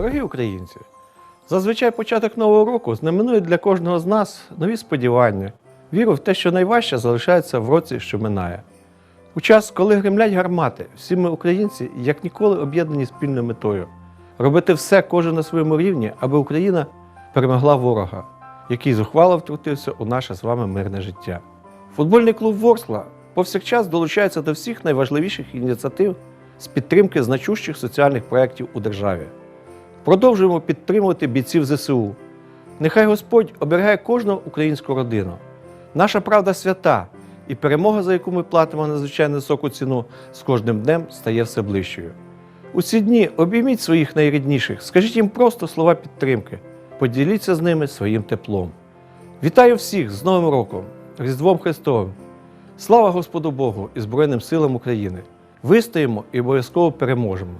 Дорогі українці, зазвичай початок нового року знаменує для кожного з нас нові сподівання, віру в те, що найважче залишається в році, що минає. У час, коли гремлять гармати, всі ми, українці, як ніколи об'єднані спільною метою робити все кожен на своєму рівні, аби Україна перемогла ворога, який зухвало втрутився у наше з вами мирне життя. Футбольний клуб Ворскла повсякчас долучається до всіх найважливіших ініціатив з підтримки значущих соціальних проєктів у державі. Продовжуємо підтримувати бійців ЗСУ. Нехай Господь оберігає кожну українську родину. Наша правда свята, і перемога, за яку ми платимо надзвичайно високу ціну, з кожним днем стає все ближчою. У ці дні обійміть своїх найрідніших, скажіть їм просто слова підтримки, поділіться з ними своїм теплом. Вітаю всіх з Новим роком, Різдвом Христовим! Слава Господу Богу і Збройним силам України! Вистоїмо і обов'язково переможемо!